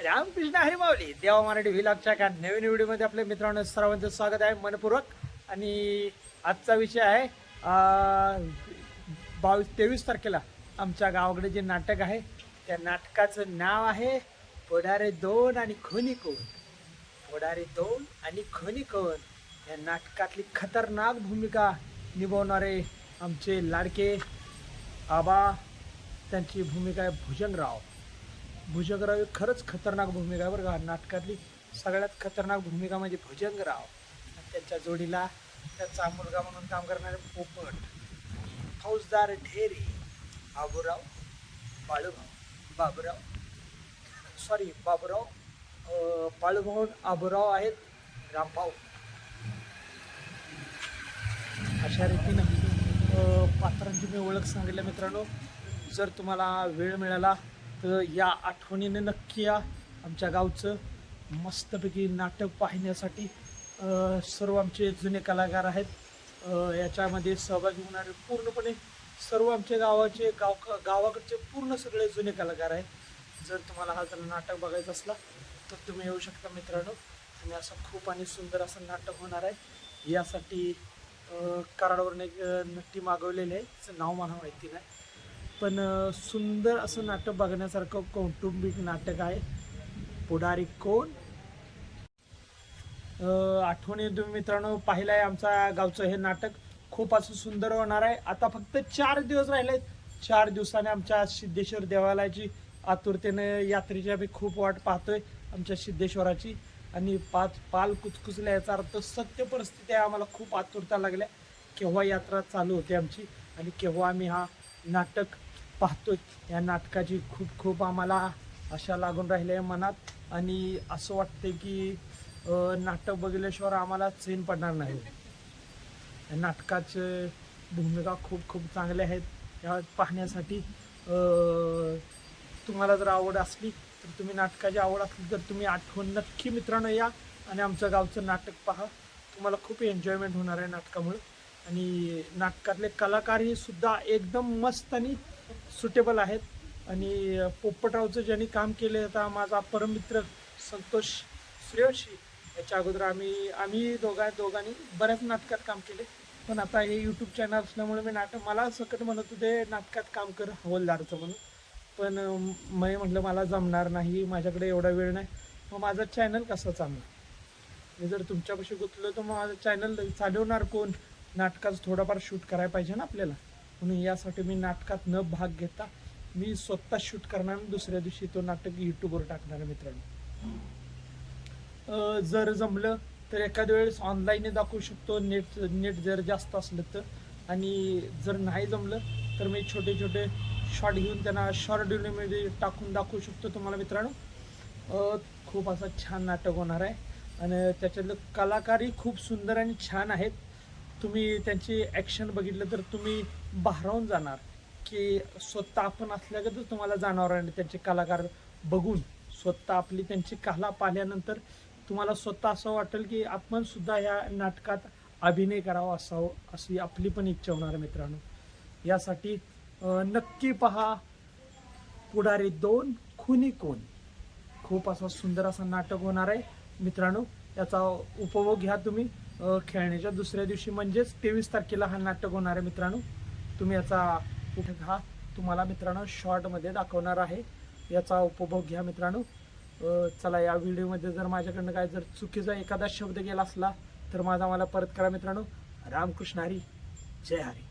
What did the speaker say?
रामकृष्ण हरी माऊली. देवा मराठी व्हिलॉगच्या का नवीन व्हिडिओमध्ये आपल्या मित्रांनो सर्वांचं स्वागत आहे मनपूर्वक. आणि आजचा विषय आहे बावीस तेवीस तारखेला आमच्या गावाकडे जे नाटक आहे त्या नाटकाचं नाव आहे पुढारे दोन आणि खोनी कोण. पुढारे दोन आणि खोनी कोण. या नाटकातली खतरनाक भूमिका निभावणारे आमचे लाडके आबा त्यांची भूमिका आहे भुजंगराव. भुजंगराव ही खरंच खतरनाक भूमिका आहे बरं का. नाटकातली सगळ्यात खतरनाक भूमिका म्हणजे भुजंगराव. त्यांच्या जोडीला त्याचा मुलगा म्हणून काम करणारे पोपट. फौजदार ढेरे बाबूराव बाळूभाऊ बाबूराव. सॉरी बाबूराव बाळूभाऊ आबूराव आहेत रामभाऊ. अशा रीतीनं पात्रांची मी ओळख सांगितल्या मित्रांनो. जर तुम्हाला वेळ मिळाला तर या आठवणीने नक्की या आमच्या गावचं मस्तपैकी नाटक पाहण्यासाठी सर्व आमचे जुने कलाकार आहेत. याच्यामध्ये सहभागी होणारे पूर्णपणे सर्व आमच्या गावाचे गाव गावाकडचे पूर्ण सगळे जुने कलाकार आहेत. जर तुम्हाला हा जर नाटक बघायचं असला तर तुम्ही येऊ शकता मित्रांनो. आणि असं खूप आणि सुंदर असं नाटक होणार आहे. यासाठी कराडवरून एक नट्टी मागवलेली आहे. तिचं नाव मला माहिती नाही. पण सुंदर असं नाटक बघण्यासारखं कौटुंबिक नाटक आहे. पुढारी कोण? आठवणी तुम्ही मित्रांनो पाहिलं आहे आमच्या गावचं हे नाटक. खूप असं सुंदर होणार आहे. आता फक्त चार दिवस राहिले चार दिवसाने आमच्या सिद्धेश्वर देवालयाची आतुरतेने यात्रेची आम्ही खूप वाट पाहतोय आमच्या सिद्धेश्वराची. आणि पाच पाल कुचकुचल्या याचा अर्थ सत्य परिस्थिती आहे. आम्हाला खूप आतुरता लागल्या. केव्हा यात्रा चालू होते आमची आणि केव्हा आम्ही हा नाटक पाहतो या नाटकाची खूप खूप आम्हाला आशा लागून राहिल्या आहे मनात. आणि असं वाटते की नाटक बघितल्याशिवाय आम्हाला चैन पडणार नाही. नाटकाचे भूमिका खूप खूप चांगल्या आहेत. या पाहण्यासाठी तुम्हाला जर आवड असली तर तुम्ही नाटकाची आवड असली तर तुम्ही आठवण नक्की मित्रांनो या आणि आमचं गावचं नाटक पहा. तुम्हाला खूप एन्जॉयमेंट होणार आहे नाटकामुळे. आणि नाटकातले कलाकारही सुद्धा एकदम मस्त आणि सुटेबल आहेत. आणि पोपटरावचं ज्यांनी काम केलं आता माझा परममित्र संतोष सूर्यवंशी याच्या अगोदर आम्ही आम्ही दोघा दोघांनी बऱ्याच नाटकात काम केले. पण आता हे यूट्यूब चॅनल असल्यामुळे मी नाटक मला सकट म्हणत होते नाटकात काम कर हवलदारचं म्हणून. पण अं, मी म्हटलं मला जमणार नाही माझ्याकडे एवढा वेळ नाही. मग माझं चॅनल कसं चालणार? मी जर तुमच्यापाशी गुंतलो तर मग माझं चॅनल चालवणार कोण? नाटकाचं थोडाफार शूट करायला पाहिजे ना आपल्याला. म्हणून यासाठी मी नाटकात न भाग घेता मी स्वतः शूट करणार आणि दुसऱ्या दिवशी तो नाटक यूट्यूबवर टाकणार आहे मित्रांनो. जर जमलं तर एखाद्या वेळेस ऑनलाईन दाखवू शकतो नेट नेट जर जास्त असलं तर. आणि जर नाही जमलं तर मी छोटे छोटे शॉर्ट घेऊन त्यांना शॉर्ट व्हिडिओमध्ये टाकून दाखवू शकतो तुम्हाला मित्रांनो. खूप असं छान नाटक होणार आहे. आणि त्याच्यातलं कलाकारही खूप सुंदर आणि छान आहेत. तुम्ही त्यांची ॲक्शन बघितलं तर तुम्ही भारावून जाणार की स्वतः आपण असल्यागतच तुम्हाला जाणवणार आणि त्यांचे कलाकार बघून स्वतः आपली त्यांची कला पाहिल्यानंतर तुम्हाला स्वतः असं वाटेल की आपण सुद्धा या नाटकात अभिनय करावा असावं अशी आपली पण इच्छा होणार आहे मित्रांनो. यासाठी नक्की पहा पुढारी दोन खुनी कोण? खूप असं सुंदर असं नाटक होणार आहे. मित्रांनो याचा उपभोग घ्या तुम्ही. खेळण्याच्या दुसऱ्या दिवशी म्हणजेच तेवीस तारखेला हा नाटक होणार आहे मित्रांनो. तुम्ही याचा हा तुम्हाला मित्रांनो शॉर्टमध्ये दाखवणार आहे. याचा उपभोग घ्या मित्रांनो. चला या व्हिडिओमध्ये जर माझ्याकडनं काय जर चुकीचा एखादा शब्द गेला असला तर माझा मला परत करा मित्रांनो. रामकृष्ण हरी. जय हरी.